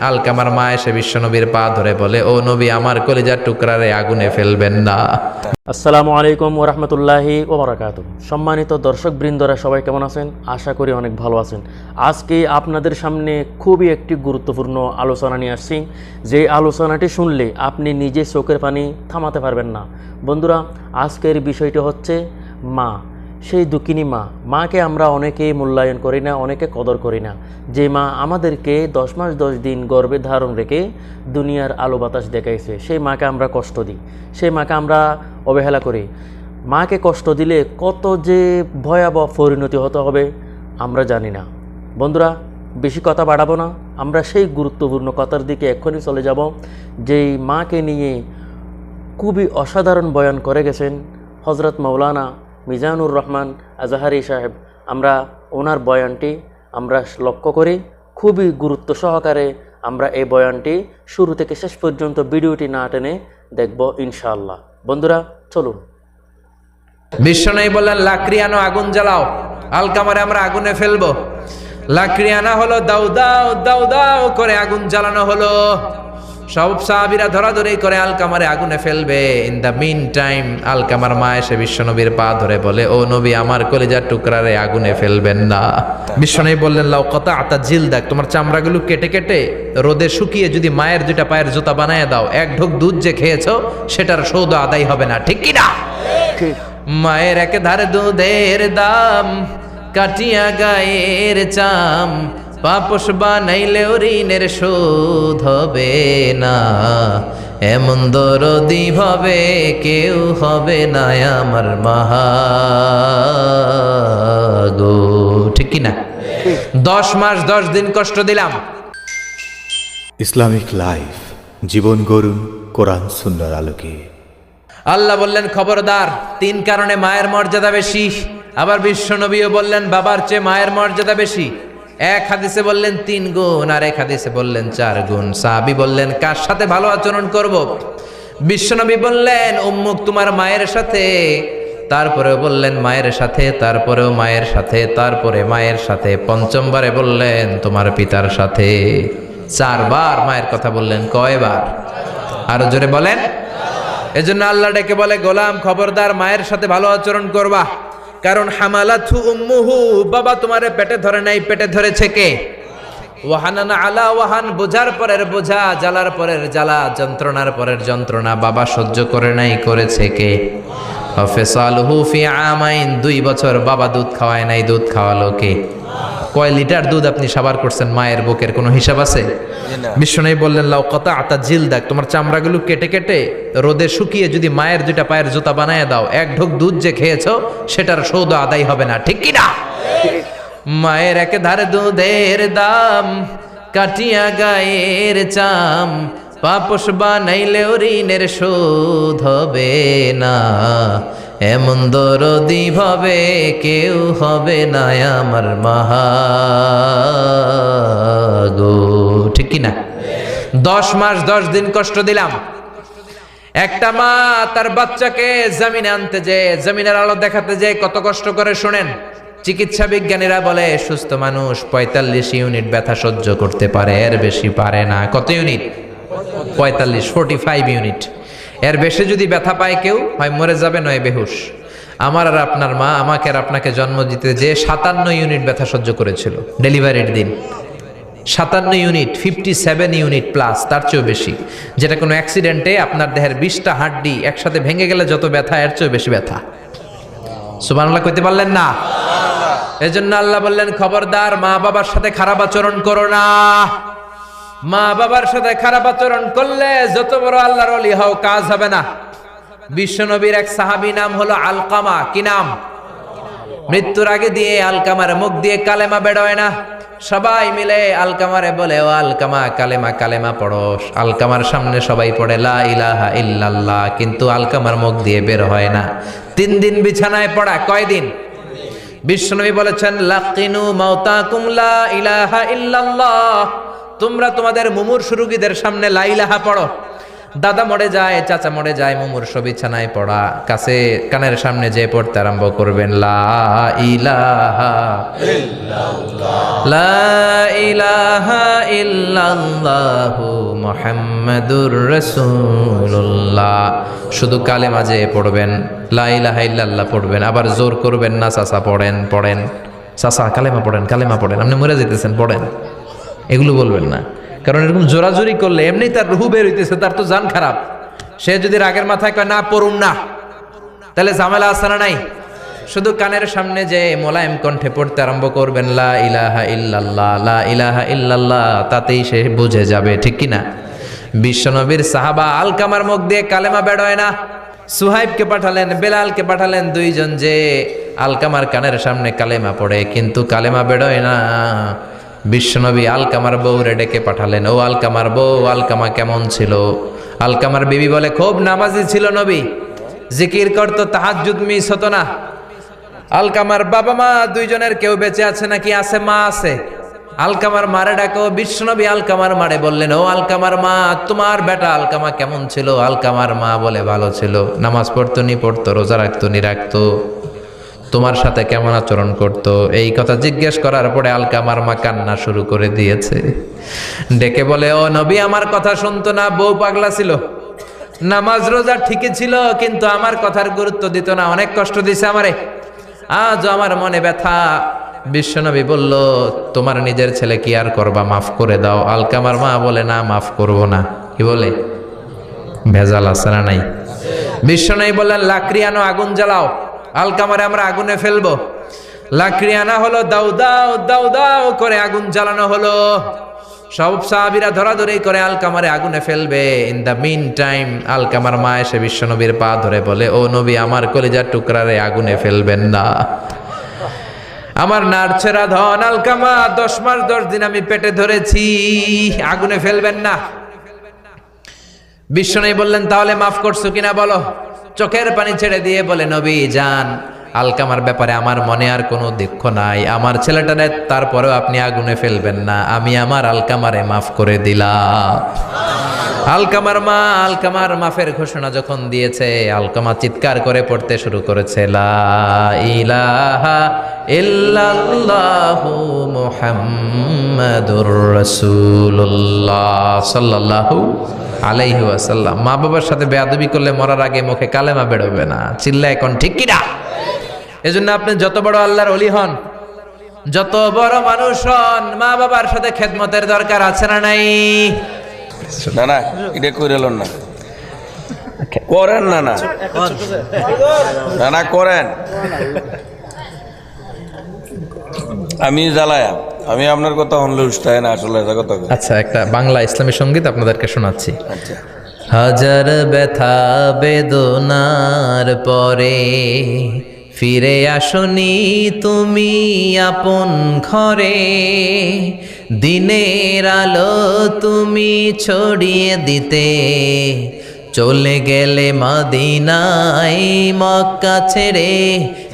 আলকামার মা এসে বিশ্বনবীর পা ধরে বলে, ও নবী, আমার কলিজার টুকরারে আগুনে ফেলবেন না। আসসালামু আলাইকুম ওরহমতুল্লাহি ওবরাকাত সম্মানিত দর্শক বৃন্দরা সবাই কেমন আছেন? আশা করি অনেক ভালো আছেন। আজকে আপনাদের সামনে খুবই একটি গুরুত্বপূর্ণ আলোচনা নিয়ে আসছি। যে আলোচনাটি শুনলে আপনি নিজে চোখের পানি থামাতে পারবেন না। বন্ধুরা, আজকের বিষয়টি হচ্ছে মা। সেই দুঃখিনী মা, মাকে আমরা অনেকেই মূল্যায়ন করি না, অনেকে কদর করি না। যে মা আমাদেরকে দশ মাস দশ দিন গর্ভে ধারণ রেখে দুনিয়ার আলো বাতাস দেখাইছে, সেই মাকে আমরা কষ্ট দিই, সেই মাকে আমরা অবহেলা করি। মাকে কষ্ট দিলে কত যে ভয়াবহ পরিণতি হতে হবে আমরা জানি না। বন্ধুরা, বেশি কথা বাড়াবো না, আমরা সেই গুরুত্বপূর্ণ কথার দিকে এক্ষুনি চলে যাব, যেই মাকে নিয়ে খুবই অসাধারণ বয়ান করে গেছেন হজরত মৌলানা মিজানুর রহমান আজাহারি সাহেব, আমরা ওনার বয়ানটি আমরা লক্ষ্য করি। খুবই গুরুত্ব সহকারে আমরা এই বয়ানটি শুরু থেকে শেষ পর্যন্ত ভিডিওটি না টেনে দেখব ইনশাআল্লাহ। বন্ধুরা, চলুন। বিশ্বনবী বললেন, লাকড়ি আনো, আগুন জ্বালাও। আলকামারে আমরা আগুনে ফেলব। লাকড়ি আনা হলো দাউ দাও দাউ দাও করে আগুন জ্বালানো হলো। সব সাহাবিরা ধরাধরি করে আলকামারে আগুনে ফেলবে। ইন দ্য মিন টাইম আলকামার মা এসে বিশ্বনবীর পা ধরে বলে, ও নবী, আমার কলিজার টুকরারে আগুনে ফেলবেন না। বিশ্বনবী বললেন, লাউ কত আতা জিল দেখ তোমার চামড়াগুলো কেটে কেটে রোদে শুকিয়ে যদি মায়ের দুইটা পায়ের জুতা বানায় দাও, এক ঢোক দুধ যে খেয়েছো, সেটার সৌদ আদায় হবে না। ঠিক কি না মায়ের একে ধারে দুধের দাম, কাটিয়া গায়ের চাম পাপস বানাইলেও ঋণের শোধ হবে না। এমন দরদি ভাবে কেউ হবে না আমার মাহাগো। ঠিক কি না দশ মাস দশ দিন কষ্ট দিলাম। ইসলামিক লাইফ জীবন গড়ুন কোরআন সুন্দর আলোকে। আল্লাহ বললেন খবরদার তিন কারণে মায়ের মর্যাদা বেশি। আবার বিশ্বনবীও বললেন বাবার চেয়ে মায়ের মর্যাদা বেশি। এক হাদিসে বললেন তিন গুণ, আর এক হাদিসে বললেন চার গুণ। সাহাবি বললেন, কার সাথে ভালো আচরণ করব? বিশ্বনবী বললেন, উম্মুক তোমার মায়ের সাথে। তারপরেও বললেন, মায়ের সাথে, তারপরেও মায়ের সাথে, তারপরে মায়ের সাথে। পঞ্চমবারে বললেন, তোমার পিতার সাথে। চারবার মায়ের কথা বললেন, কয়বার? আরও জোরে বলেন। এজন্য আল্লাহ ডেকে বলে, গোলাম খবরদার, মায়ের সাথে ভালো আচরণ করবা। কারণ হামালাথু উম্মুহু, বাবা তোমারে পেটে ধরে নাই, পেটে ধরেছে কে? ওয়াহানানা আলা ওয়াহান, বোঝার পরের বোঝা, জ্বালার পরের জ্বালা, যন্ত্রণার পরের যন্ত্রণা, বাবা সহ্য করে নাই, করেছে কে? ফেসাল ফি আমাইন, দুই বছর বাবা দুধ খাওয়ায় নাই, দুধ খাওয়ালো কে? কয় লিটার দুধ আপনি সাবার করছেন? মায়ের বুকের কোনো হিসাব আছে? বিশ্বনবী বললেন লাউ কত আতা জিল দেখ তোমার চামড়াগুলো কেটে কেটে রোদে শুকিয়ে যদি মায়ের দুইটা পায়ের জুতা বানায় দাও এক ঢোক দুধ যে খেয়েছো সেটার সৌদ আদায় হবে না। ঠিক কি না মায়ের এক ধারে দুধের দাম কাটিয়া গায়ের চাম পাপস বানাইলেও ঋণের শোধ হবে না। এমন দরদি ভাবে কেউ হবে না আমার মাহাগো। ঠিক কি না দশ মাস, দশ দিন কষ্ট দিলাম। একটা মা তার বাচ্চাকে জমিনে আনতে যে জমিনের আলো দেখাতে যে কত কষ্ট করে শোনেন। চিকিৎসা বিজ্ঞানীরা বলে, সুস্থ মানুষ পঁয়তাল্লিশ ইউনিট ব্যথা সহ্য করতে পারে, এর বেশি পারে না। কত ইউনিট? পঁয়তাল্লিশ ফোর্টি ফাইভ ইউনিট। এর বেশি যদি ব্যথা পায় কেউ হয় মরে যাবে নয় বেহুশ। আমার আর আপনার মা আমাকে আর আপনাকে জন্ম দিতে যে সাতান্ন ইউনিট ব্যথা সহ্য করেছিল ডেলিভারির দিন। সাতান্ন unit fifty seven unit plus তার চেয়েও বেশি। যেটা কোনো অ্যাক্সিডেন্টে আপনার দেহের বিশটা হাড্ডি একসাথে ভেঙে গেলে যত ব্যথা এর চেয়েও বেশি ব্যথা। সুবানাল্লাহ কইতে পারলেন না? এজন্য আল্লাহ বললেন খবরদার মা বাবার সাথে খারাপ আচরণ করো না। মা বাবার সাথে খারাপ আচরণ করলে যত বড় আল্লাহর অলি হও, কাজ হবে না। বিশ্বনবীর এক সাহাবী নাম হলো আলকামা। কি নাম? মৃত্যুর আগে দিয়ে আলকামার মুখ দিয়ে কালেমা বেরোয় না। সবাই মিলে আলকামারে বলে, ও আলকামা, কালেমা কালেমা পড়ো। আলকামার সামনে সবাই পড়ে, লা ইলাহা ইল্লাল্লাহ। কিন্তু আলকামার মুখ দিয়ে বের হয় না। তিন দিন বিছানায় পড়া কয়দিন বিশ্বনবী বলেছেন, লাকিনু মাউতাকুম লা ইলাহা ইল্লাল্লাহ। তোমরা তোমাদের মুমুর রোগীদের সামনে লা ইলাহা পড়ো। দাদা মরে যায়, চাচা মরে যায় মুমুর বিছানায় পড়া। কাছে, কানের সামনে যে পড়তে আরম্ভ করবেন, লা ইলাহা লা ইলাহা শুধু কালেমা যে পড়বেন, লা ইল্লাল্লাহ পড়বেন, আবার জোর করবেন না, চাচা পড়েন পড়েন। চাচা, কালেমা পড়েন কালেমা পড়েন। আপনি মরে যেতেছেন পড়েন। এগুলো বলবেন না। কারণ এরকম জোরাজোরি করলে এমনি তার রুহু বের হইতেছে, তার তো জান খারাপ। সে যদি রাগের মাথায় কয়, না, পড়ুন না। তাহলে ঝামেলা আছে না নাই? শুধু কানের সামনে যে মোলায়েম কণ্ঠে পড়তে আরম্ভ করবেন, লা ইলাহা ইল্লাল্লাহ, লা ইলাহা ইল্লাল্লাহ, তাতেই সে বুঝে যাবে, ঠিক কি না? বিশ্বনবীর সাহাবা আলকামার মুখ দিয়ে কালেমা বেড়োয় না। সুহাইবকে পাঠালেন, বেলালকে পাঠালেন দুইজন যে আলকামার কানের সামনে কালেমা পড়ে, কিন্তু কালেমা বেড়োয় না। বিশ্বনবী আলকামার বউরে ডেকে পাঠালেন, ও আলকামার বউ, আলকামা কেমন ছিল? আলকামার বিবি বলে, খুব নামাজি ছিল নবী, জিকির করতো, তাহাজ্জুদ মিস না। আলকামার বাবা মা দুইজনের কেউ বেঁচে আছে নাকি আছে, মা আছে? আলকামার মারে ডাকো, বিশ্বনবী আলকামার মারে বললেন, ও আলকামার মা, তোমার বেটা আলকামা কেমন ছিল? আলকামার মা বলে, ভালো ছিল, নামাজ পড়তো নি, পড়তো, রোজা রাখতো নি, রাখতো। তোমার সাথে কেমন আচরণ করতো? এই কথা জিজ্ঞেস করার পরে আলকামার মা কান্না শুরু করে দিয়েছে। ডেকে বলে, ও নবী, আমার কথা শুনতো না, বউ পাগলা ছিল। নামাজ রোজা ঠিকই ছিল, কিন্তু আমার কথার গুরুত্ব দিত না, অনেক কষ্ট দিছে আমারে। আজ আমার মনে ব্যথা। বিশ্বনবী বলল, তোমার নিজের ছেলে কি আর করবা? মাফ করে দাও। আলকামার মা বলে, না, মাফ করব না। কি বলে? ভেজাল আছে না নাই? বিশ্বনবী বললেন, লাকড়ি আনো, আগুন জ্বালাও। আলকামারে আমরা আগুনে ফেলব। লাকড়ি আনা হলো দাউ দাও দাউ দাও করে আগুন জ্বালানো হলো। সব সাহাবিরা ধরাধরি করে আলকামারে আগুনে ফেলবে। ইন দ্য মিন টাইম আলকামার মা এসে বিশ্বনবীর পা ধরে বলে, ও নবী, আমার কলিজার টুকরারে আগুনে ফেলবেন না। আমার নার্ছেরা ধন আলকামা, দশ মাস, দশ দিন আমি পেটে ধরেছি। আগুনে ফেলবেন না। বিশ্বনবী বললেন, তাহলে মাফ করছ কিনা বলো? চোখের পানি ছেড়ে দিয়ে বলে, নবী, যান। আলকামার ব্যাপারে আমার মনে আর কোনো দুঃখ নাই। আমার ছেলেটারে তারপরেও আপনি আগুনে ফেলবেন না। আমি আমার আলকামারে মাফ করে দিলাম। আলকামার মা, আলকামার মাফের ঘোষণা যখন দিয়েছে, আলকামা চিৎকার করে পড়তে শুরু করেছে মুহাম্মাদুর রাসূলুল্লাহ সাল্লাল্লাহু আলাইহি ওয়াসাল্লাম। মা বাবার সাথে বেয়াদবি করলে মরার আগে মুখে কালেমা বেরোবে না। চিল্লা এখন ঠিক কিনা এজন্য আপনি যত বড় আল্লাহর অলি হন যত বড় মানুষ হন মা বাবার সাথে খেদমতের দরকার আছে না নাই? না না এটা করে লন না। করেন না না। না না করেন। আমি জ্বালায়া। আমি আপনার কথা শুনলে উস্তায় না আসলে এটা কথা আচ্ছা একটা বাংলা ইসলামী সংগীত আপনাদেরকে শোনাচ্ছি। আচ্ছা। হাজার ব্যথা বেদনার পরে ফিরে আসনি তুমি আপন ঘরে। দিনের আলো তুমি ছড়িয়ে দিতে চলে গেলে মদিনায় মক্কা ছেড়ে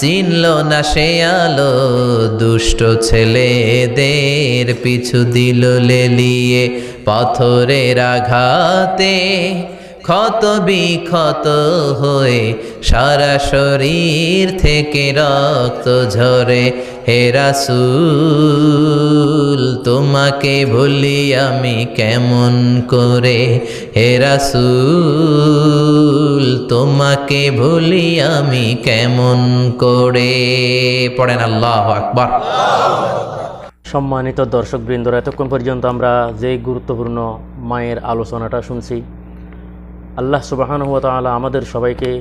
চিনল না সে আলো, দুষ্ট ছেলেদের পিছু দিল লেলিয়ে পাথরের আঘাতে। ক্ষত বিক্ষত হয়ে সারা শরীর থেকে রক্ত ঝরে হে রাসূল, তোমাকে ভুলি আমি কেমন করে? হে রাসূল, তোমাকে ভুলি আমি কেমন করে? পড়েন আল্লাহ আকবার। সম্মানিত দর্শক বৃন্দরা এতক্ষণ পর্যন্ত আমরা যে গুরুত্বপূর্ণ মায়ের আলোচনাটা শুনছি, আল্লাহ সুবাহান হুয়া তাআলা আমাদের সবাইকে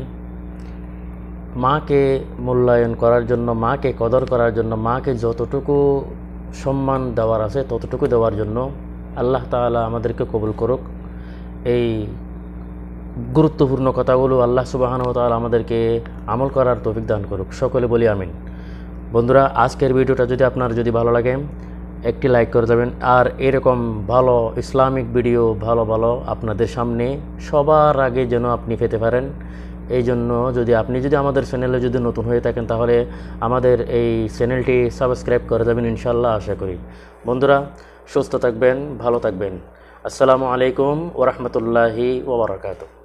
মাকে মূল্যায়ন করার জন্য, মাকে কদর করার জন্য, মাকে যতটুকু সম্মান দেওয়ার আছে, ততটুকু দেওয়ার জন্য আল্লাহ তাআলা আমাদেরকে কবুল করুক। এই গুরুত্বপূর্ণ কথাগুলো আল্লাহ সুবাহান তাল আমাদেরকে আমল করার তৌফিক দান করুক। সকলে বলি আমিন। বন্ধুরা, আজকের ভিডিওটা যদি আপনার যদি ভালো লাগে, একটি লাইক করে যাবেন আর এরকম ভালো ইসলামিক ভিডিও ভালো ভালো আপনাদের সামনে সবার আগে যেন আপনি পেতে পারেন। এই জন্য যদি আপনি যদি আমাদের চ্যানেলে যদি নতুন হয়ে থাকেন, তাহলে আমাদের এই চ্যানেলটি সাবস্ক্রাইব করে যাবেন ইনশাল্লাহ আশা করি। বন্ধুরা, সুস্থ থাকবেন, ভালো থাকবেন। আসসালামু আলাইকুম ওরহমতুল্লাহি ওবরাকাতু